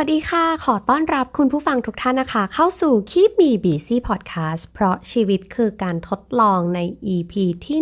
วัสดีค่ะ ขอต้อนรับคุณผู้ฟังทุกท่านนะคะ เข้าสู่ Keep Me Busy Podcast เพราะชีวิตคือการทดลองใน EP ที่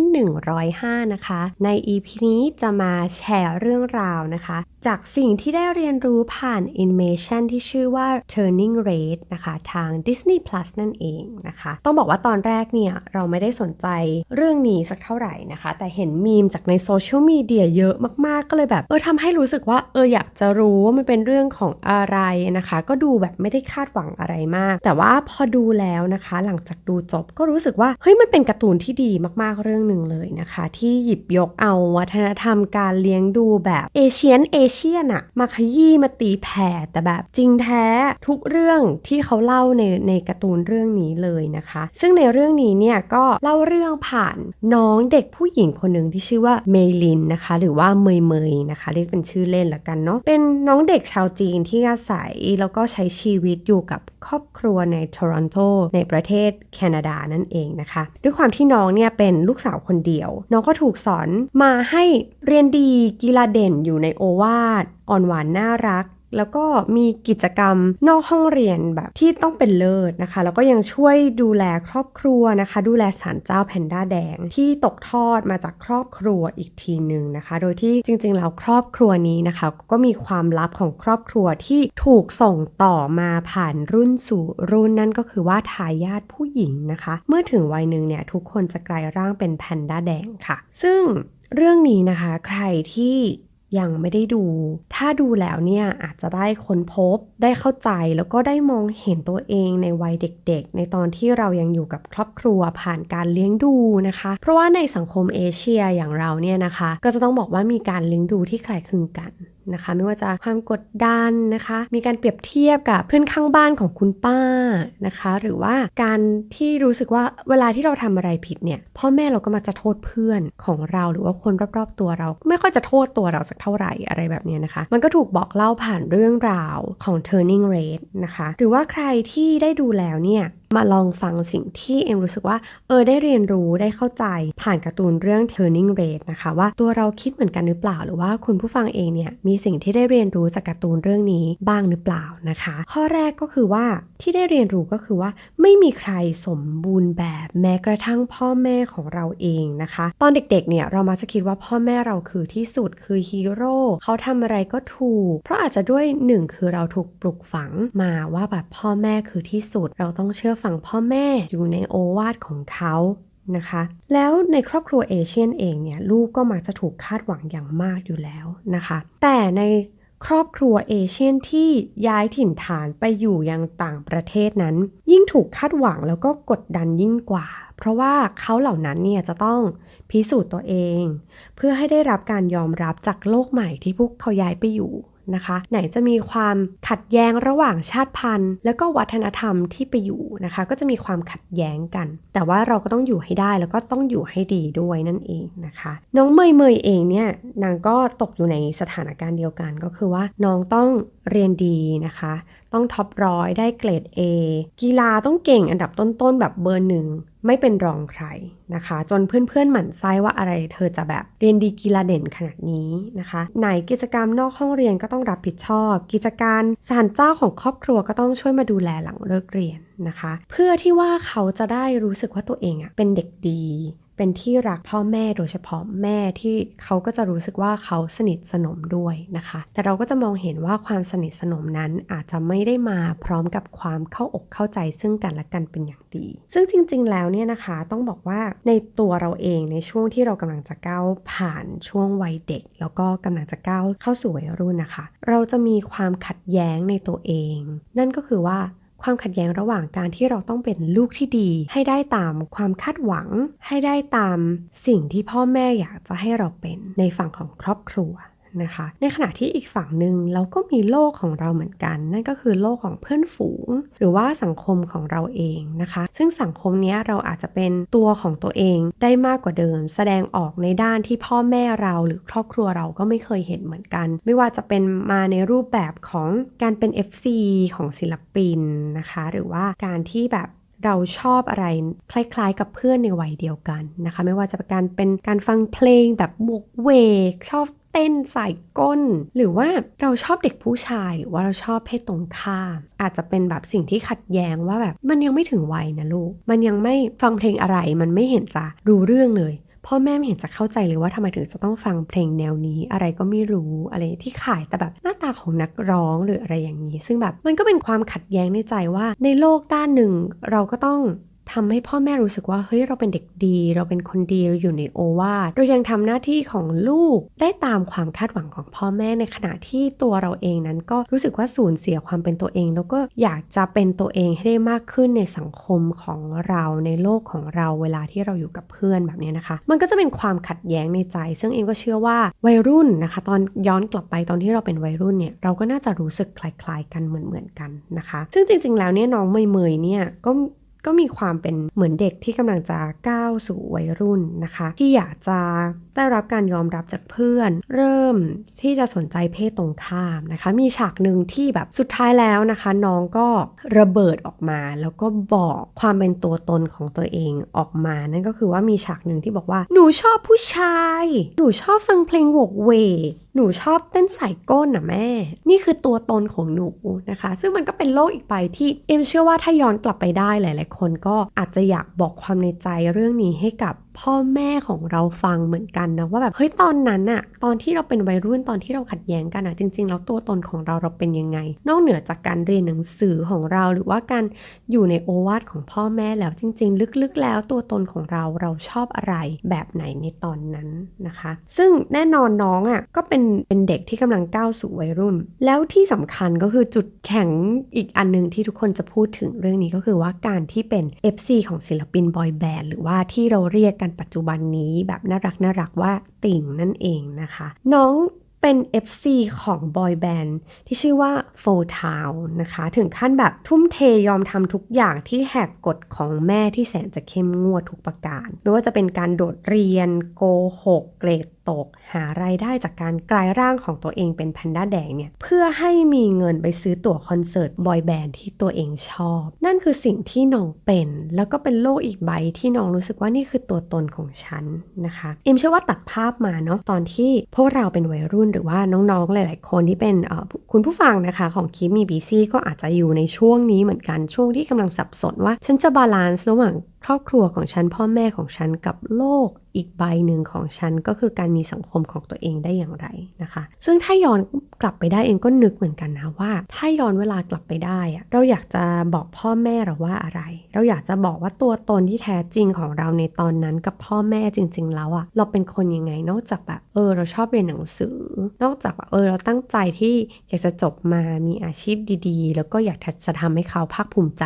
105 นะคะ ใน EP นี้จะมาแชร์เรื่องราวนะคะจากสิ่งที่ได้เรียนรู้ผ่าน animation ที่ชื่อว่า Turning Red นะคะ ทาง Disney Plus นั่นเองนะคะ ต้องบอกว่าตอนแรกเนี่ย เราไม่ได้สนใจเรื่องนี้สักเท่าไหร่นะคะ แต่เห็นมีมจากในโซเชียลมีเดียเยอะมากๆ ก็เลยแบบ เออทำให้รู้สึกว่าเอออยากจะรู้ว่ามันเป็นเรื่องของอะไรนะคะ ก็ดูแบบไม่ได้คาดหวังอะไรมาก แต่ว่าพอดูแล้วนะคะ หลังจากดูจบก็รู้สึกว่าเฮ้ยมันเป็นการ์ตูนที่ดีมากๆเรื่องหนึ่งเลยนะคะ ที่หยิบยกเอาวัฒนธรรมการเลี้ยงดูแบบเอเชียนเอเชียนอะมาขยี้มาตีแผ่แต่แบบจริงแท้ทุกเรื่องที่เขาเล่าในในการ์ตูนเรื่องนี้เลยนะคะ ซึ่งในเรื่องนี้เนี่ยก็เล่าเรื่องผ่านน้องเด็กผู้หญิงคนหนึ่งที่ชื่อว่าเมลินนะคะ หรือว่าเมยเมยนะคะเรียกเป็นชื่อเล่นละกันเนาะเป็นน้องเด็กชาวจีนที่อาศัยแล้วก็ใช้ชีวิตอยู่กับครอบครัวในโตรอนโตในประเทศแคนาดานั่นเองนะคะ ด้วยความที่น้องเนี่ยเป็นลูกสาวคนเดียว น้องก็ถูกสอนมาให้เรียนดีกีฬาเด่นอยู่ในโอวาทอ่อนหวานน่ารัก แล้วก็มีกิจกรรมนอกห้องเรียนแบบที่ต้องเป็นเลิศนะคะ แล้วก็ยังช่วยดูแลครอบครัวนะคะ ดูแลสารเจ้าแพนด้าแดงที่ตกทอดมาจากครอบครัวอีกทีหนึ่งนะคะ โดยที่จริงๆแล้วครอบครัวนี้นะคะ ก็มีความลับของครอบครัวที่ถูกส่งต่อมาผ่านรุ่นสู่รุ่นนั่นก็คือว่าทายาทผู้หญิงนะคะ เมื่อถึงวัยหนึ่งเนี่ยทุกคนจะกลายร่างเป็นแพนด้าแดงค่ะ ซึ่งเรื่องนี้นะคะใครที่ ยังไม่ได้ดู ถ้าดูแล้วเนี่ยอาจจะได้ค้นพบ ได้เข้าใจแล้วก็ได้มองเห็นตัวเองในวัยเด็กๆ ในตอนที่เรายังอยู่กับครอบครัวผ่านการเลี้ยงดูนะคะ เพราะว่าในสังคมเอเชียอย่างเราเนี่ยนะคะ ก็จะต้องบอกว่ามีการเลี้ยงดูที่คล้ายคลึงกัน นะคะ ไม่ว่าจะความกดดันนะคะ มีการเปรียบเทียบกับเพื่อนข้างบ้านของคุณป้านะคะ หรือว่าการที่รู้สึกว่าเวลาที่เราทำอะไรผิดเนี่ยพ่อแม่เราก็มักจะโทษเพื่อนของเราหรือว่าคนรอบๆตัวเรา ไม่ค่อยจะโทษตัวเราสักเท่าไหร่อะไรแบบนี้นะคะ มันก็ถูกบอกเล่าผ่านเรื่องราวของ Turning Red นะคะ หรือว่าใครที่ได้ดูแล้วเนี่ยมาลองฟังสิ่งที่เอ็มรู้สึกว่า เออได้เรียนรู้ได้เข้าใจผ่านการ์ตูนเรื่อง Turning Red นะคะ ว่าตัวเราคิดเหมือนกันหรือเปล่า หรือว่าคุณผู้ฟังเองเนี่ยมีสิ่งที่ได้เรียนรู้จากการ์ตูนเรื่องนี้บ้างหรือเปล่านะคะ ข้อแรกก็คือว่าที่ได้เรียนรู้ก็คือว่า ไม่มีใครสมบูรณ์แบบแม้กระทั่งพ่อแม่ของเราเองนะคะ ตอนเด็กๆเนี่ยเรามาจะคิดว่าพ่อแม่เราคือที่สุดคือฮีโร่เขาทำอะไรก็ถูก เพราะอาจจะด้วยหนึ่งคือเราถูกปลุกฝังมาว่าแบบพ่อแม่คือที่สุดเราต้องเชื่อฟังพ่อแม่อยู่ในโอวาทของเขานะคะ แล้วในครอบครัวเอเชียนเองเนี่ยลูกก็มักจะถูกคาดหวังอย่างมากอยู่แล้วนะคะ แต่ในครอบครัวเอเชียนที่ย้ายถิ่นฐานไปอยู่ยังต่างประเทศนั้น ยิ่งถูกคาดหวังแล้วก็กดดันยิ่งกว่า เพราะว่าเขาเหล่านั้นเนี่ยจะต้องพิสูจน์ตัวเอง เพื่อให้ได้รับการยอมรับจากโลกใหม่ที่พวกเขาย้ายไปอยู่ นะคะ ไหนจะมีความขัดแย้งระหว่างชาติพันธุ์ แล้วก็วัฒนธรรมที่ไปอยู่นะคะ ก็จะมีความขัดแย้งกัน แต่ว่าเราก็ต้องอยู่ให้ได้แล้วก็ต้องอยู่ให้ดีด้วยนั่นเองนะคะ น้องเมยเมยเองเนี่ยนางก็ตกอยู่ในสถานการณ์เดียวกันก็คือว่าน้องต้องเรียนดีนะคะ ต้องท็อปร้อยได้เกรด A กีฬาต้องเก่งอันดับต้นๆแบบเบอร์หนึ่ง ไม่เป็นรองใครนะคะ จนเพื่อนๆหมั่นไส้ว่าอะไรเธอจะแบบเรียนดีกีฬาเด่นขนาดนี้นะคะ ไหนกิจกรรมนอกห้องเรียนก็ต้องรับผิดชอบ กิจการสารเจ้าของครอบครัวก็ต้องช่วยมาดูแลหลังเลิกเรียนนะคะ เพื่อที่ว่าเขาจะได้รู้สึกว่าตัวเองอะเป็นเด็กดี เป็นที่รักพ่อแม่โดยเฉพาะแม่ที่เขาก็จะรู้สึกว่าเขาสนิทสนมด้วยนะคะ แต่เราก็จะมองเห็นว่าความสนิทสนมนั้นอาจจะไม่ได้มาพร้อมกับความเข้าอกเข้าใจซึ่งกันและกันเป็นอย่างดี ซึ่งจริง ๆ แล้วเนี่ยนะคะต้องบอกว่าในตัวเราเองในช่วงที่เรากำลังจะก้าวผ่านช่วงวัยเด็ก แล้วก็กำลังจะก้าวเข้าสู่วัยรุ่นนะคะ เราจะมีความขัดแย้งในตัวเอง นั่นก็คือว่า ความขัดแย้งระหว่างการที่เราต้องเป็นลูกที่ดี ให้ได้ตามความคาดหวัง ให้ได้ตามสิ่งที่พ่อแม่อยากจะให้เราเป็นในฝั่งของครอบครัว นะคะ ในขณะที่อีกฝั่งหนึ่งเราก็มีโลกของเราเหมือนกัน นั่นก็คือโลกของเพื่อนฝูง หรือว่าสังคมของเราเองนะคะ ซึ่งสังคมนี้เราอาจจะเป็นตัวของตัวเองได้มากกว่าเดิม แสดงออกในด้านที่พ่อแม่เราหรือครอบครัวเราก็ไม่เคยเห็นเหมือนกัน ไม่ว่าจะเป็นมาในรูปแบบของการเป็น FC ของศิลปินนะคะ หรือว่าการที่แบบเราชอบอะไรคล้ายๆ กับเพื่อนในวัยเดียวกันนะคะ ไม่ว่าจะเป็นการเป็นการฟังเพลงแบบบวกเวก ชอบ เต้นใส่ก้น หรือว่าเราชอบเด็กผู้ชาย หรือว่าเราชอบเพศตรงข้าม อาจจะเป็นแบบสิ่งที่ขัดแย้งว่าแบบมันยังไม่ถึงวัยนะลูก มันยังไม่ฟังเพลงอะไรมันไม่เห็นจะรู้เรื่องเลยพ่อแม่ไม่เห็นจะเข้าใจเลยว่าทำไมถึงจะต้องฟังเพลงแนวนี้อะไรก็ไม่รู้อะไรที่ขายแต่แบบหน้าตาของนักร้องหรืออะไรอย่างนี้ ซึ่งแบบมันก็เป็นความขัดแย้งในใจว่า ในโลกด้านหนึ่ง เราก็ต้อง ทำให้พ่อแม่รู้สึกว่าเฮ้ยเราเป็นเด็กดี เราเป็นคนดีเราอยู่ในโอวาทเรายังทำหน้าที่ของลูกได้ตามความคาดหวังของพ่อแม่ในขณะที่ตัวเราเองนั้นก็รู้สึกว่าสูญเสียความเป็นตัวเอง แล้วก็อยากจะเป็นตัวเองให้ได้มากขึ้นในสังคมของเราในโลกของเราเวลาที่เราอยู่กับเพื่อนแบบนี้นะคะ มันก็จะเป็นความขัดแย้งในใจ ซึ่งเองก็เชื่อว่าวัยรุ่นนะคะ ตอนย้อนกลับไปตอนที่เราเป็นวัยรุ่นเนี่ยเราก็น่าจะรู้สึกคล้ายๆ กันเหมือนๆกันนะคะ ซึ่งจริงๆแล้วเนี่ยน้องเมยเมยเนี่ยก็ ก็มีความเป็นเหมือนเด็กที่กำลังจะก้าวสู่วัยรุ่นนะคะ ที่อยากจะได้รับการยอมรับจากเพื่อน เริ่มที่จะสนใจเพศตรงข้ามนะคะ มีฉากหนึ่งที่แบบสุดท้ายแล้วนะคะ น้องก็ระเบิดออกมา แล้วก็บอกความเป็นตัวตนของตัวเองออกมา นั่นก็คือว่ามีฉากหนึ่งที่บอกว่า หนูชอบผู้ชาย หนูชอบฟังเพลงวกเวก หนูชอบเต้นใส่ก้นนะแม่ นี่คือตัวตนของหนูนะคะ ซึ่งมันก็เป็นโลกอีกใบที่เอ็มเชื่อว่าถ้าย้อนกลับไปได้หลาย ๆ คนก็อาจจะอยากบอกความในใจเรื่องนี้ให้กับ พ่อแม่ของเราฟังเหมือนกันนะว่าแบบเฮ้ยตอนนั้นอะตอนที่เราเป็นวัยรุ่นตอนที่เราขัดแย้งกันอะจริงๆแล้วตัวตนของเราเราเป็นยังไง นอกเหนือจากการเรียนหนังสือของเราหรือว่าการอยู่ในโอวาทของพ่อแม่แล้วจริง ๆ ลึกๆ แล้วตัวตนของเราเราชอบอะไรแบบไหนในตอนนั้นนะคะ ซึ่งแน่นอนน้องอะก็เป็นเป็นเด็กที่กำลังก้าวสู่วัยรุ่น แล้วที่สำคัญก็คือจุดแข็งอีกอันนึงที่ทุกคนจะพูดถึงเรื่องนี้ก็คือว่าการที่เป็น FC ของศิลปินบอยแบนด์หรือว่าที่เราเรียกกันปัจจุบันนี้แบบน่ารักน่ารักว่าติ่งนั่นเองนะคะ น้องเป็น FC ของบอยแบนด์ที่ชื่อว่า f o t o w นะคะ ถึงขั้นแบบทุ่มเทยอมทำทุกอย่างที่แหกกฎของแม่ที่แสนจะเข้มงวดทุกประการ ไม่ว่าจะเป็นการโดดเรียนโกหกเกรด ตก หารายได้จากการกลายร่างของตัวเองเป็นแพนด้าแดงเนี่ยเพื่อให้มีเงินไปซื้อตั๋วคอนเสิร์ตบอยแบนด์ที่ตัวเองชอบ นั่นคือสิ่งที่น้องเป็น แล้วก็เป็นโลกอีกใบที่น้องรู้สึกว่านี่คือตัวตนของฉันนะคะเอ็มเชื่อว่าตัดภาพมาเนาะตอนที่พวกเราเป็นวัยรุ่นหรือว่าน้องๆหลาย ๆ คนที่เป็นคุณผู้ฟังนะคะของคิมมีบีซี่ก็อาจจะอยู่ในช่วงนี้เหมือนกันช่วงที่กำลังสับสนว่า ฉันจะบาลานซ์ระหว่าง รอบครัวของฉันพ่อแม่ของฉันกับโลกอีกใบหนึ่งของฉันก็คือการมีสังคมของตัวเองได้อย่างไรนะคะ ซึ่งถ้าย้อนกลับไปได้เองก็นึกเหมือนกันนะว่า ถ้าย้อนเวลากลับไปได้อะเราอยากจะบอกพ่อแม่เราว่าอะไร เราอยากจะบอกว่าตัวตนที่แท้จริงของเราในตอนนั้นกับพ่อแม่จริง ๆ แล้วอะเราเป็นคนยังไงนอกจากแบบเออ เราชอบเรียนหนังสือ นอกจากแบบเออเราตั้งใจที่อยากจะจบมามีอาชีพดีๆ แล้วก็อยากจะทำให้เขาภาคภูมิใจ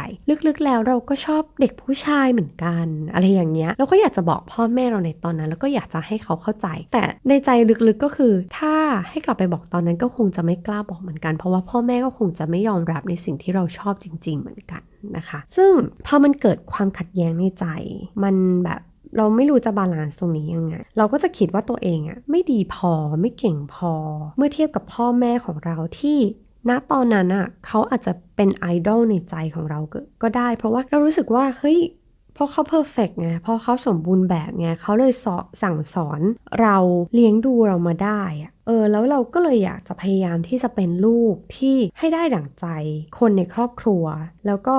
ลึกๆแล้วเราก็ชอบเด็กผู้ชายเหมือนกัน อะไรอย่างเงี้ยเราก็อยากจะบอกพ่อแม่เราในตอนนั้น แล้วก็อยากจะให้เขาเข้าใจ แต่ในใจลึกๆก็คือ ถ้าให้กลับไปบอกตอนนั้นก็คงจะไม่กล้าบอกเหมือนกัน เพราะว่าพ่อแม่ก็คงจะไม่ยอมรับในสิ่งที่เราชอบจริง ๆ เหมือนกันนะคะ ซึ่งพอมันเกิดความขัดแย้งในใจ มันแบบเราไม่รู้จะบาลานซ์ตรงนี้ยังไง เราก็จะคิดว่าตัวเองอะไม่ดีพอไม่เก่งพอ เมื่อเทียบกับพ่อแม่ของเราที่ณตอนนั้นอะเขาอาจจะเป็นไอดอลในใจของเราก็ได้ เพราะว่าเรารู้สึกว่าเฮ้ย เพราะเขาเพอร์เฟกไง เพราะเขาสมบูรณ์แบบไงเขาเลยสอสั่งสอนเราเลี้ยงดูเรามาได้อะเออแล้วเราก็เลยอยากจะพยายามที่จะเป็นลูกที่ให้ได้ดั่งใจ คนในครอบครัว แล้วก็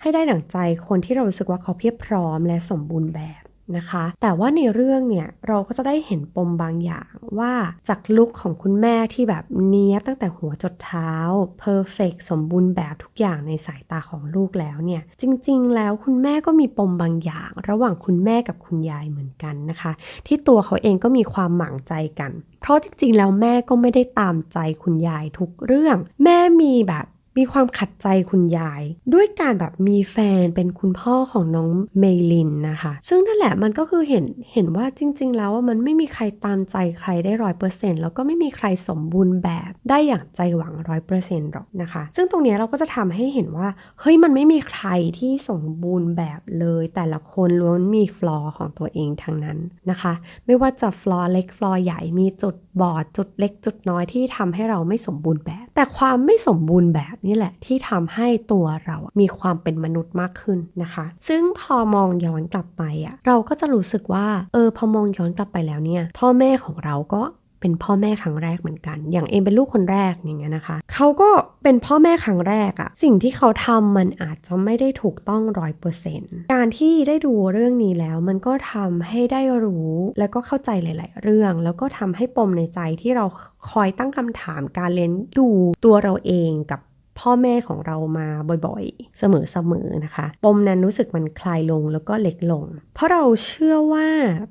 ให้ได้ดั่งใจคนที่เรารู้สึกว่าเขาเพียบพร้อมและสมบูรณ์แบบ นะคะ แต่ว่าในเรื่องเนี่ยเราก็จะได้เห็นปมบางอย่างว่าจากลุคของคุณแม่ที่แบบเนี้ยตั้งแต่หัวจดเท้าเพอร์เฟกสมบูรณ์แบบทุกอย่างในสายตาของลูกแล้วเนี่ยจริงๆ แล้วคุณแม่ก็มีปมบางอย่าง ระหว่างคุณแม่กับคุณยายเหมือนกันนะคะ ที่ตัวเขาเองก็มีความหมั่งใจกัน เพราะจริงๆ แล้วแม่ก็ไม่ได้ตามใจคุณยายทุกเรื่อง แม่มีแบบ มีความขัดใจคุณยาย ด้วยการแบบมีแฟนเป็นคุณพ่อของน้องเมลินนะคะ ซึ่งนั่นแหละมันก็คือเห็นเห็นว่าจริง ๆ แล้วว่ามันไม่มีใครตามใจใครได้ร้อยเปอร์เซ็นต์แล้วก็ไม่มีใครสมบูรณ์แบบได้อย่างใจหวังร้อยเปอร์เซ็นต์หรอกนะคะ ซึ่งตรงนี้เราก็จะทำให้เห็นว่าเฮ้ยมันไม่มีใครที่สมบูรณ์แบบเลย แต่ละคนล้วนมีฟลอร์ของตัวเองทั้งนั้นนะคะ ไม่ว่าจะฟลอร์เล็กฟลอร์ใหญ่มีจุดบอดจุดเล็กจุดน้อยที่ทำให้เราไม่สมบูรณ์แบบ แต่ความไม่สมบูรณ์แบบนี่แหละที่ทำให้ตัวเรามีความเป็นมนุษย์มากขึ้นนะคะ ซึ่งพอมองย้อนกลับไปอะเราก็จะรู้สึกว่าเออพอมองย้อนกลับไปแล้วเนี่ยพ่อแม่ของเราก็เป็นพ่อแม่ครั้งแรกเหมือนกัน อย่างเอมเป็นลูกคนแรกอย่างเงี้ยนะคะ เขาก็เป็นพ่อแม่ครั้งแรกอะสิ่งที่เขาทำมันอาจจะไม่ได้ถูกต้องร้อยเปอร์เซ็นต์การที่ได้ดูเรื่องนี้แล้ว มันก็ทำให้ได้รู้แล้วก็เข้าใจหลาย ๆ เรื่อง แล้วก็ทำให้ปมในใจที่เราคอยตั้งคำถามการเลี้ยงดูตัวเราเองกับ พ่อแม่ของเรามาบ่อยๆ เสมอๆนะคะ ปมนั้นรู้สึกมันคลายลงแล้วก็เล็กลง เพราะเราเชื่อว่า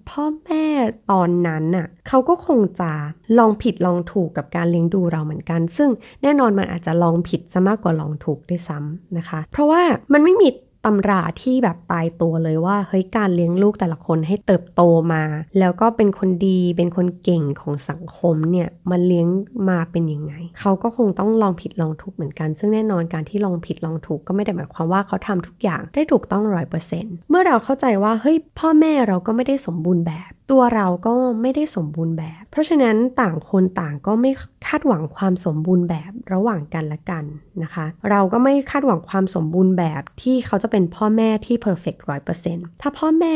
พ่อแม่ตอนนั้นน่ะเขาก็คงจะลองผิดลองถูกกับการเลี้ยงดูเราเหมือนกัน ซึ่งแน่นอนมันอาจจะลองผิดจะมากกว่าลองถูกด้วยซ้ำนะคะ เพราะว่ามันไม่มี ตำราที่แบบตายตัวเลยว่าเฮ้ยการเลี้ยงลูกแต่ละคนให้เติบโตมา แล้วก็เป็นคนดีเป็นคนเก่งของสังคมเนี่ยมันเลี้ยงมาเป็นยังไง เขาก็คงต้องลองผิดลองถูกเหมือนกัน ซึ่งแน่นอนการที่ลองผิดลองถูกก็ไม่ได้หมายความว่าเขาทำทุกอย่างได้ถูกต้องร้อยเปอร์เซ็นต์เมื่อเราเข้าใจว่าเฮ้ยพ่อแม่เราก็ไม่ได้สมบูรณ์แบบ ตัวเราก็ไม่ได้สมบูรณ์แบบ เพราะฉะนั้นต่างคนต่างก็ไม่คาดหวังความสมบูรณ์แบบระหว่างกันและกันนะคะ เราก็ไม่คาดหวังความสมบูรณ์แบบที่เขาจะเป็นพ่อแม่ที่เพอร์เฟกต์ร้อยเปอร์เซ็นต์ถ้าพ่อแม่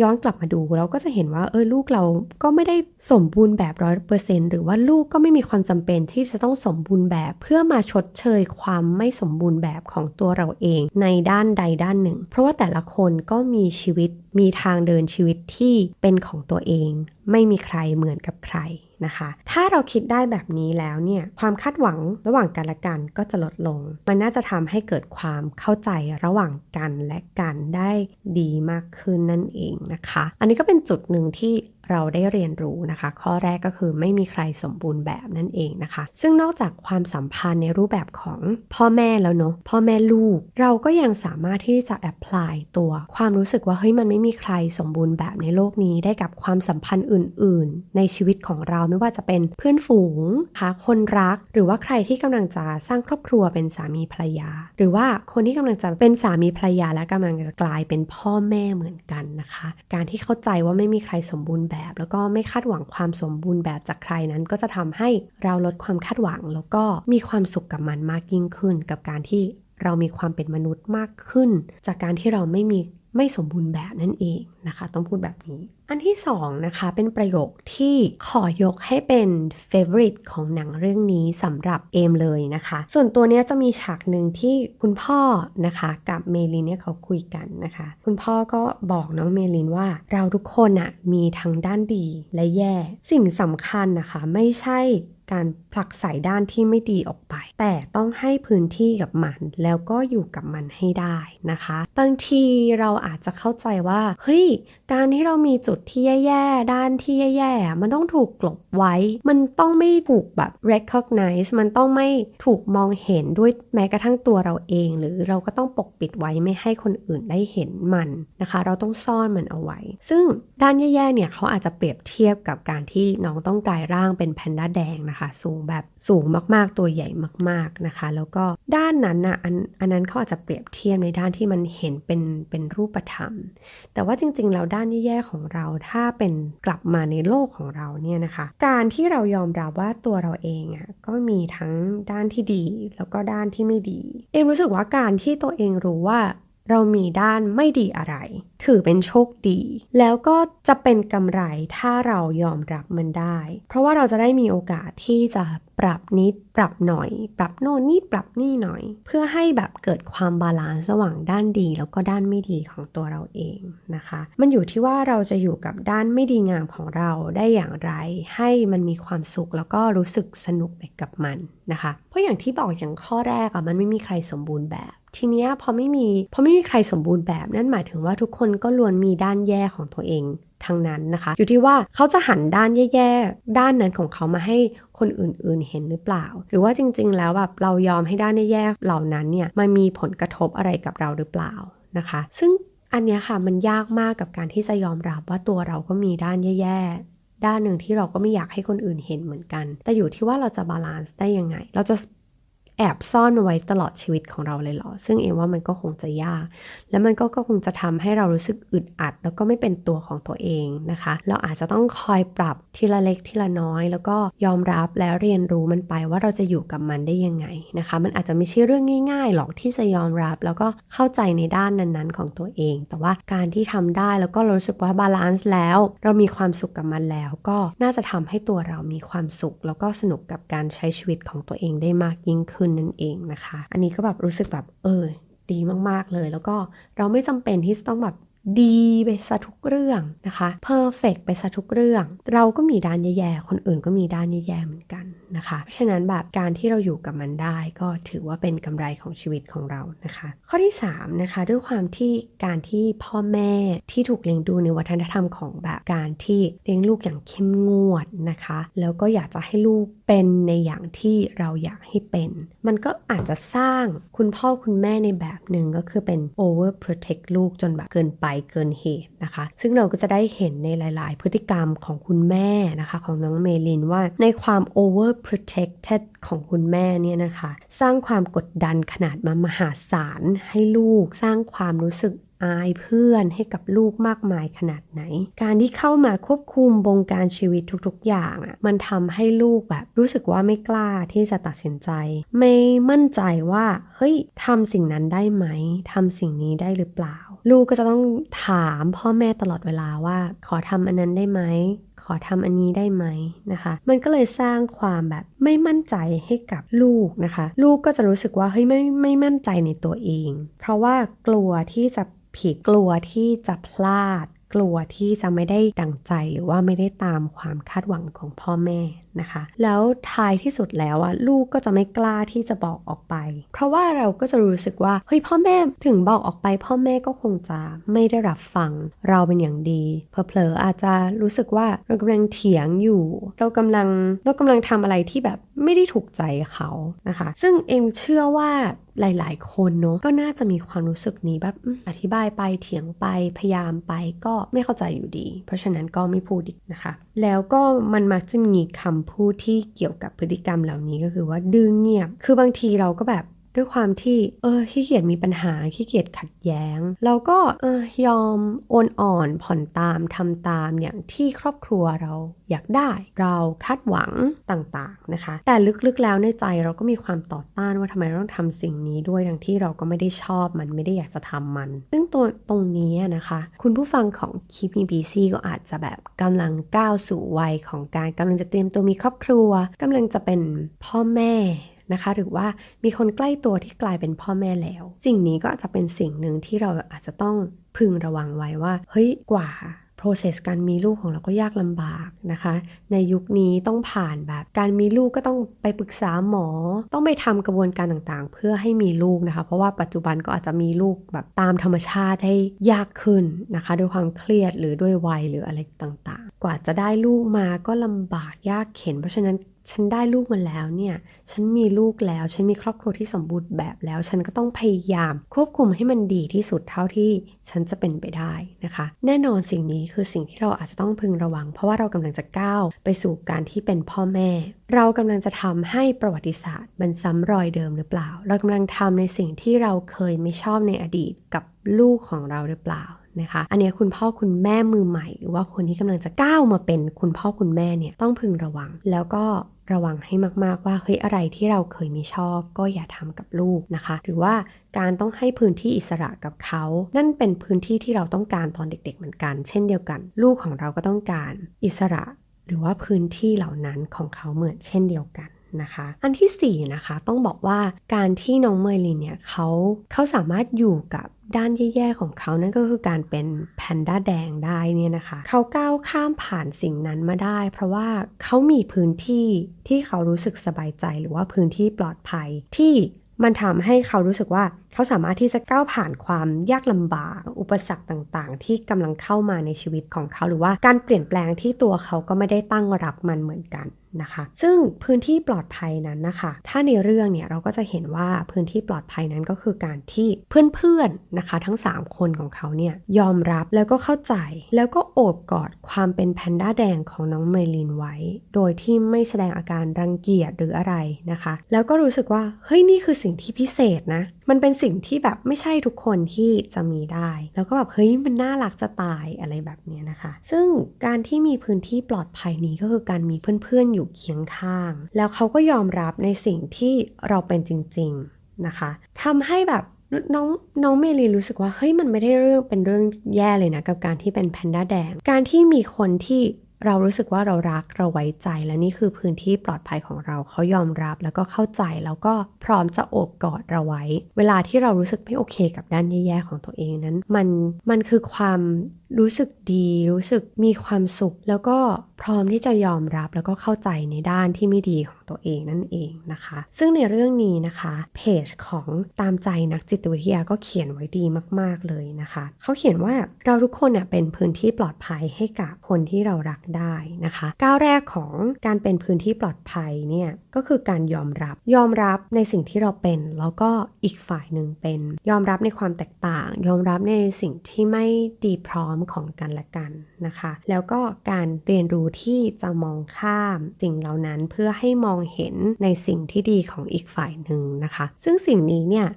ย้อนกลับมาดูเราก็จะเห็นว่าเออลูกเราก็ไม่ได้สมบูรณ์แบบร้อยเปอร์เซ็นต์หรือว่าลูกก็ไม่มีความจำเป็นที่จะต้องสมบูรณ์แบบ เพื่อมาชดเชยความไม่สมบูรณ์แบบของตัวเราเองในด้านใดด้านหนึ่ง เพราะว่าแต่ละคนก็มีชีวิตมีทางเดินชีวิตที่เป็นของตัวเอง ไม่มีใครเหมือนกับใคร นะคะ ถ้าเราคิดได้แบบนี้แล้วเนี่ยความคาดหวังระหว่างกันและกันก็จะลดลง มันน่าจะทำให้เกิดความเข้าใจระหว่างกันและกันได้ดีมากขึ้นนั่นเองนะคะ อันนี้ก็เป็นจุดหนึ่งที่เราได้เรียนรู้นะคะ ข้อแรกก็คือไม่มีใครสมบูรณ์แบบนั่นเองนะคะ ซึ่งนอกจากความสัมพันธ์ในรูปแบบของพ่อแม่แล้วเนาะพ่อแม่ลูก เราก็ยังสามารถที่จะแอพพลายตัวความรู้สึกว่าเฮ้ยมันไม่มีใครสมบูรณ์แบบในโลกนี้ได้กับความสัมพันธ์อื่น ๆ ในชีวิตของเราไม่ว่าจะเป็นเพื่อนฝูงค่ะคนรัก หรือว่าใครที่กำลังจะสร้างครอบครัวเป็นสามีภรรยา หรือว่าคนที่กำลังจะเป็นสามีภรรยาและกำลังจะกลายเป็นพ่อแม่เหมือนกันนะคะ การที่เข้าใจว่าไม่มีใครสมบูรณ์แบบ แล้วก็ไม่คาดหวังความสมบูรณ์แบบจากใครนั้น ก็จะทำให้เราลดความคาดหวัง แล้วก็มีความสุขกับมันมากยิ่งขึ้น กับการที่เรามีความเป็นมนุษย์มากขึ้น จากการที่เราไม่มี ไม่สมบูรณ์แบบนั่นเองนะคะ ต้องพูดแบบนี้ อันที่สองนะคะเป็นประโยคที่ขอยกให้เป็น favorite ของหนังเรื่องนี้สำหรับเอมเลยนะคะ ส่วนตัวเนี้ยจะมีฉากหนึ่งที่คุณพ่อนะคะกับเมลินเนี่ยเขาคุยกันนะคะ คุณพ่อก็บอกน้องเมลินว่าเราทุกคนอะมีทั้งด้านดีและแย่ สิ่งสำคัญนะคะ ไม่ใช่การ ผลักใส่ด้านที่ไม่ดีออกไป แต่ต้องให้พื้นที่กับมัน แล้วก็อยู่กับมันให้ได้นะคะ บางทีเราอาจจะเข้าใจว่าเฮ้ยการที่เรามีจุดที่แย่ๆ ด้านที่แย่ๆ มันต้องถูกกลบไว้ มันต้องไม่ถูกแบบ recognize มันต้องไม่ถูกมองเห็นด้วยแม้กระทั่งตัวเราเอง หรือเราก็ต้องปกปิดไว้ไม่ให้คนอื่นได้เห็นมันนะคะ เราต้องซ่อนมันเอาไว้ ซึ่งด้านแย่ๆ เนี่ยเขาอาจจะเปรียบเทียบกับการที่น้องต้องกลายร่างเป็นแพนด้าแดงนะคะสูงแบบสูงมากๆ ตัวใหญ่มาก ๆนะคะ แล้วก็ด้านนั้นนะอันอันนั้นเขาอาจจะเปรียบเทียบในด้านที่มันเห็นเป็นเป็นรูปธรรม แต่ว่าจริงๆแล้วด้านแย่ๆของเราถ้าเป็นกลับมาในโลกของเราเนี่ยนะคะ การที่เรายอมรับว่าตัวเราเองอะก็มีทั้งด้านที่ดี แล้วก็ด้านที่ไม่ดี เอ็มรู้สึกว่าการที่ตัวเองรู้ว่า เรามีด้านไม่ดีอะไร ถือเป็นโชคดี แล้วก็จะเป็นกำไรถ้าเรายอมรับมันได้ เพราะว่าเราจะได้มีโอกาสที่จะ รับนิด ปรับหน่อย ปรับโน่นนี่ปรับนี่หน่อย เพื่อให้แบบเกิดความบาลานซ์ระหว่างด้านดี แล้วก็ด้านไม่ดีของตัวเราเองนะคะ มันอยู่ที่ว่าเราจะอยู่กับด้านไม่ดีงามของเราได้อย่างไร ให้มันมีความสุขแล้วก็รู้สึกสนุกไปกับมันนะคะ เพราะอย่างที่บอกอย่างข้อแรกอะมันไม่มีใครสมบูรณ์แบบทีเนี้ยพอไม่มีพอไม่มีใครสมบูรณ์แบบนั่นหมายถึงว่าทุกคนก็ล้วนมีด้านแย่ของตัวเอง ทั้งนั้นนะคะ อยู่ที่ว่าเขาจะหันด้านแย่ๆ ด้านนั้นของเขามาให้คนอื่นๆเห็นหรือเปล่า หรือว่าจริงๆ แล้วแบบเรายอมให้ด้านแย่ๆเหล่านั้นเนี่ยมันมีผลกระทบอะไรกับเราหรือเปล่านะคะ ซึ่งอันเนี้ยค่ะมันยากมากกับการที่จะยอมรับว่าตัวเราก็มีด้านแย่ๆ ด้านหนึ่งที่เราก็ไม่อยากให้คนอื่นเห็นเหมือนกัน แต่อยู่ที่ว่าเราจะบาลานซ์ได้ยังไง เราจะ แอบซ่อนมันไว้ตลอดชีวิตของเราเลยเหรอ ซึ่งเอว่ามันก็คงจะยาก แล้วมันก็ก็คงจะทำให้เรารู้สึกอึดอัด แล้วก็ไม่เป็นตัวของตัวเองนะคะ เราอาจจะต้องคอยปรับทีละเล็กทีละน้อย แล้วก็ยอมรับแล้วเรียนรู้มันไปว่าเราจะอยู่กับมันได้ยังไงนะคะ มันอาจจะไม่ใช่เรื่องง่ายๆหรอกที่จะยอมรับ แล้วก็เข้าใจในด้านนั้นๆ ของตัวเอง แต่ว่าการที่ทำได้แล้วก็รู้สึกว่าบาลานซ์แล้ว เรามีความสุขกับมันแล้ว ก็น่าจะทำให้ตัวเรามีความสุข แล้วก็สนุกกับการใช้ชีวิตของตัวเองได้มากยิ่งขึ้นนั่นเองนะคะ อันนี้ก็แบบรู้สึกแบบเออดีมากๆเลย แล้วก็เราไม่จำเป็นที่จะต้องแบบดีไปซะทุกเรื่องนะคะเพอร์เฟกไปซะทุกเรื่อง เราก็มีด้านแย่ๆ คนอื่นก็มีด้านแย่ๆเหมือนกันนะคะ เพราะฉะนั้นแบบการที่เราอยู่กับมันได้ก็ถือว่าเป็นกำไรของชีวิตของเรานะคะ ข้อที่3นะคะด้วยความที่การที่พ่อแม่ที่ถูกเลี้ยงดูในวัฒนธรรมของแบบการที่เลี้ยงลูกอย่างเข้มงวดนะคะ แล้วก็อยากจะให้ลูก เป็นในอย่างที่เราอยากให้เป็น มันก็อาจจะสร้างคุณพ่อคุณแม่ในแบบหนึ่งก็คือเป็น over protect ลูกจนแบบเกินไปเกินเหตุนะคะ ซึ่งเราก็จะได้เห็นในหลาย ๆ พฤติกรรมของคุณแม่นะคะ ของน้องเมลินว่าในความ over protected ของคุณแม่เนี่ยนะคะ สร้างความกดดันขนาดมามหาศาลให้ลูกสร้างความรู้สึก อายเพื่อนให้กับลูกมากมายขนาดไหน การที่เข้ามาควบคุมบงการชีวิตทุกๆ อย่างอะมันทำให้ลูกแบบรู้สึกว่าไม่กล้าที่จะตัดสินใจ ไม่มั่นใจว่าเฮ้ยทำสิ่งนั้นได้ไหมทำสิ่งนี้ได้หรือเปล่า ลูกก็จะต้องถามพ่อแม่ตลอดเวลาว่า ขอทำอันนั้นได้ไหมขอทำอันนี้ได้ไหมนะคะ มันก็เลยสร้างความแบบไม่มั่นใจให้กับลูกนะคะ ลูกก็จะรู้สึกว่าเฮ้ยไม่ไม่มั่นใจในตัวเอง เพราะว่ากลัวที่จะ ผีกลัวที่จะพลาด กลัวที่จะไม่ได้ดั่งใจหรือว่าไม่ได้ตามความคาดหวังของพ่อแม่นะคะ แล้วท้ายที่สุดแล้วอะลูกก็จะไม่กล้าที่จะบอกออกไป เพราะว่าเราก็จะรู้สึกว่าเฮ้ยพ่อแม่ถึงบอกออกไป พ่อแม่ก็คงจะไม่ได้รับฟังเราเป็นอย่างดีเผลอๆอาจจะรู้สึกว่าเรากำลังเถียงอยู่ เรากำลังเรากำลังทำอะไรที่แบบไม่ได้ถูกใจเขานะคะ ซึ่งเอ็มเชื่อว่าหลายๆ คนเนาะก็น่าจะมีความรู้สึกนี้แบบอธิบายไปเถียงไปพยายามไปก็ไม่เข้าใจอยู่ดี เพราะฉะนั้นก็ไม่พูดอีกนะคะ แล้วก็มันมักจะมีคำพูดที่เกี่ยวกับพฤติกรรมเหล่านี้ก็คือว่าดื้อเงียบ คือบางทีเราก็แบบ ด้วยความที่เออขี้เกียจมีปัญหาขี้เกียจขัดแย้ง เราก็เออยอมโอนอ่อนผ่อนตามทำตามอย่างที่ครอบครัวเราอยากได้ เราคาดหวังต่างๆนะคะ แต่ลึกๆแล้วในใจเราก็มีความต่อต้านว่าทำไมต้องทำสิ่งนี้ด้วยทั้งที่เราก็ไม่ได้ชอบมันไม่ได้อยากจะทำมัน ซึ่งตัวตรงนี้นะคะ คุณผู้ฟังของ Keep Me Busy ก็อาจจะแบบกำลังก้าวสู่วัยของการกำลังจะเตรียมตัวมีครอบครัวกำลังจะเป็นพ่อแม่ นะคะ หรือว่ามีคนใกล้ตัวที่กลายเป็นพ่อแม่แล้ว สิ่งนี้ก็อาจจะเป็นสิ่งหนึ่งที่เราอาจจะต้องพึงระวังไว้ว่าเฮ้ยกว่า process การมีลูกของเราก็ยากลำบากนะคะ ในยุคนี้ต้องผ่านแบบการมีลูกก็ต้องไปปรึกษาหมอ ต้องไปทำกระบวนการต่างๆ เพื่อให้มีลูกนะคะ เพราะว่าปัจจุบันก็อาจจะมีลูกแบบตามธรรมชาติให้ยากขึ้นนะคะด้วยความเครียดหรือด้วยวัยหรืออะไรต่างๆ กว่าจะได้ลูกมาก็ลำบากยากเข็น เพราะฉะนั้น ฉันได้ลูกมาแล้วเนี่ย ฉันมีลูกแล้ว ฉันมีครอบครัวที่สมบูรณ์แบบแล้ว ฉันก็ต้องพยายาม ควบคุมให้มันดีที่สุดเท่าที่ฉันจะเป็นไปได้นะคะ แน่นอนสิ่งนี้คือสิ่งที่เราอาจจะต้องพึงระวัง เพราะว่าเรากำลังจะก้าวไปสู่การที่เป็นพ่อแม่ เรากำลังจะทำให้ประวัติศาสตร์ มันซ้ำรอยเดิมหรือเปล่า เรากำลังทำในสิ่งที่เราเคยไม่ชอบในอดีตกับลูกของเราหรือเปล่า นะคะ อันนี้คุณพ่อคุณแม่มือใหม่ หรือว่าคนที่กำลังจะก้าวมาเป็นคุณพ่อคุณแม่เนี่ยต้องพึงระวัง แล้วก็ระวังให้มาก ๆ ว่าเฮ้ยอะไรที่เราเคยม่ชอบก็อย่าทำกับลูกนะคะ หรือว่าการต้องให้พื้นที่อิสระกับเขา นั่นเป็นพื้นที่ที่เราต้องการตอนเด็ก ๆ เหมือนกัน เช่นเดียวกัน ลูกของเราก็ต้องการอิสระ หรือว่าพื้นที่เหล่านั้นของเขาเหมือนเช่นเดียวกัน นะคะ อันที่4นะคะต้องบอกว่าการที่น้องเมลินเนี่ยเขาเขาสามารถอยู่กับด้านแย่ๆของเขานั่นก็คือการเป็นแพนด้าแดงได้เนี่ยนะคะ เขาก้าวข้ามผ่านสิ่งนั้นมาได้ เพราะว่าเขามีพื้นที่ที่เขารู้สึกสบายใจหรือว่าพื้นที่ปลอดภัยที่มันทำให้เขารู้สึกว่า เขาสามารถที่จะก้าวผ่านความยากลำบาก อุปสรรคต่างๆ ที่กำลังเข้ามาในชีวิตของเขา หรือว่าการเปลี่ยนแปลงที่ตัวเขาก็ไม่ได้ตั้งรับมันเหมือนกันนะคะ ซึ่งพื้นที่ปลอดภัยนั้นนะคะ ถ้าในเรื่องเนี่ยเราก็จะเห็นว่าพื้นที่ปลอดภัยนั้นก็คือการที่เพื่อนๆนะคะ ทั้ง 3 คนของเขาเนี่ยยอมรับแล้วก็เข้าใจแล้วก็โอบกอดความเป็นแพนด้าแดงของน้องเมลินไว้ โดยที่ไม่แสดงอาการรังเกียจหรืออะไรนะคะ แล้วก็รู้สึกว่าเฮ้ยนี่คือสิ่งที่พิเศษนะมันเป็นสิ่งที่แบบไม่ใช่ทุกคนที่จะมีได้ แล้วก็แบบเฮ้ยมันน่ารักจะตายอะไรแบบนี้นะคะ ซึ่งการที่มีพื้นที่ปลอดภัยนี้ก็คือการมีเพื่อนๆอยู่เคียงข้าง แล้วเขาก็ยอมรับในสิ่งที่เราเป็นจริง ๆนะคะทำให้แบบน้องน้องเมลีรู้สึกว่าเฮ้ยมันไม่ได้เรื่องเป็นเรื่องแย่เลยนะกับการที่เป็นแพนด้าแดง การที่มีคนที่ เรารู้สึกว่าเรารักเราไว้ใจและนี่คือพื้นที่ปลอดภัยของเราเขายอมรับแล้วก็เข้าใจแล้วก็พร้อมจะโอบกอดเราไว้ เวลาที่เรารู้สึกไม่โอเค กับด้านแย่ๆของตัวเองนั้น มันมันคือความ รู้สึกดีรู้สึกมีความสุข แล้วก็พร้อมที่จะยอมรับแล้วก็เข้าใจในด้านที่ไม่ดีของตัวเองนั่นเองนะคะ ซึ่งในเรื่องนี้นะคะเพจของตามใจนักจิตวิทยาก็เขียนไว้ดีมาก ๆเลยนะคะเขาเขียนว่าเราทุกคนเป็นพื้นที่ปลอดภัยให้กับคนที่เรารักได้นะคะก้าวแรกของการเป็นพื้นที่ปลอดภัยเนี่ยก็คือการยอมรับยอมรับในสิ่งที่เราเป็น แล้วก็อีกฝ่ายหนึ่งเป็น ยอมรับในความแตกต่าง ยอมรับในสิ่งที่ไม่ดีพร้อมของกันและกันนะคะ แล้วก็การเรียนรู้ที่จะมองข้ามสิ่งเหล่านั้นเพื่อให้มองเห็นในสิ่งที่ดีของอีกฝ่ายหนึ่งนะคะ ซึ่งสิ่งนี้เนี่ย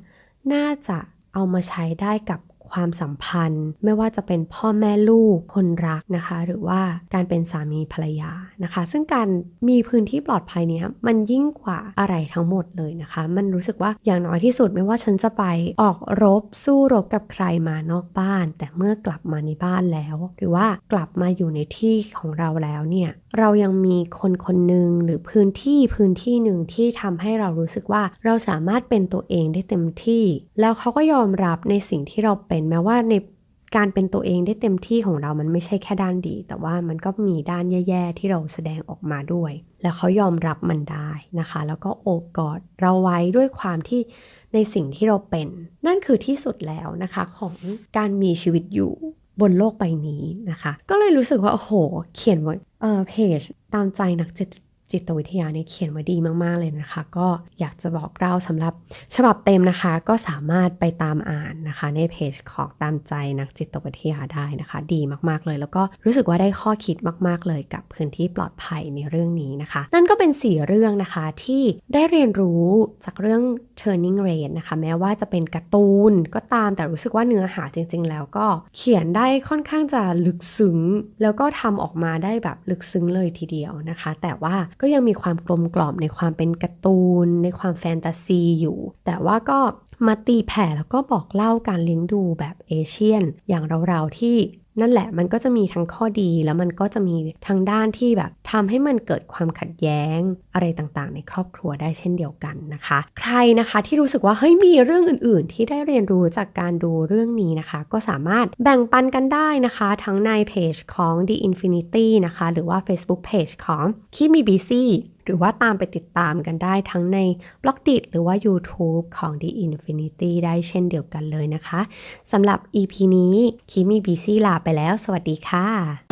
น่าจะเอามาใช้ได้กับ ความสัมพันธ์ ไม่ว่าจะเป็นพ่อแม่ลูกคนรักนะคะ หรือว่าการเป็นสามีภรรยานะคะ ซึ่งการมีพื้นที่ปลอดภัยเนี้ยมันยิ่งกว่าอะไรทั้งหมดเลยนะคะ มันรู้สึกว่าอย่างน้อยที่สุดไม่ว่าฉันจะไปออกรบสู้รบกับใครมานอกบ้าน แต่เมื่อกลับมาในบ้านแล้ว หรือว่ากลับมาอยู่ในที่ของเราแล้วเนี่ยเรายังมีคนคนหนึ่งหรือพื้นที่พื้นที่หนึ่งที่ทำให้เรารู้สึกว่าเราสามารถเป็นตัวเองได้เต็มที่ แล้วเขาก็ยอมรับในสิ่งที่เราเป็นแม้ว่าในการเป็นตัวเองได้เต็มที่ของเรามันไม่ใช่แค่ด้านดี แต่ว่ามันก็มีด้านแย่ๆ ที่เราแสดงออกมาด้วย แล้วเขายอมรับมันได้นะคะ แล้วก็โอบกอดเราไว้ด้วยความที่ในสิ่งที่เราเป็น นั่นคือที่สุดแล้วนะคะของการมีชีวิตอยู่บนโลกใบนี้นะคะ ก็เลยรู้สึกว่า โอ้โห เขียนไว้เออเพจตามใจนักจิต จิตวิทยาเนี่ยเขียนไว้ดีมากๆเลยนะคะ ก็อยากจะบอกเล่าสำหรับฉบับเต็มนะคะ ก็สามารถไปตามอ่านนะคะ ในเพจของตามใจนักจิตวิทยาได้นะคะ ดีมากๆเลย แล้วก็รู้สึกว่าได้ข้อคิดมาก ๆ เลยกับพื้นที่ปลอดภัยในเรื่องนี้นะคะ นั่นก็เป็นสี่เรื่องนะคะที่ได้เรียนรู้จากเรื่อง Turning Red นะคะ แม้ว่าจะเป็นการ์ตูนก็ตามแต่รู้สึกว่าเนื้อหาจริง ๆ แล้วก็เขียนได้ค่อนข้างจะลึกซึ้ง แล้วก็ทำออกมาได้แบบลึกซึ้งเลยทีเดียวนะคะ แต่ว่าก็ยังมีความกลมกล่อมในความเป็นการ์ตูน ในความแฟนตาซีอยู่ แต่ว่าก็มาตีแผ่แล้วก็บอกเล่าการเลี้ยงดูแบบเอเชียน อย่างเราๆที่ นั่นแหละมันก็จะมีทั้งข้อดีแล้วมันก็จะมีทางด้านที่แบบทำให้มันเกิดความขัดแย้งอะไรต่างๆ ในครอบครัวได้เช่นเดียวกันนะคะ ใครนะคะที่รู้สึกว่าเฮ้ยมีเรื่องอื่น ๆ ที่ได้เรียนรู้จากการดูเรื่องนี้นะคะ ก็สามารถแบ่งปันกันได้นะคะ ทั้งในเพจของ The Infinity นะคะ หรือว่า Facebook Page ของคิมีบีซีหรือว่าตามไปติดตามกันได้ทั้งใน b ล็อกดิหรือว่า YouTube ของ The Infinity ได้เช่นเดียวกันเลยนะคะสำหรับ EP นี้คิมีบีซี่ลาไปแล้ว สวัสดีค่ะ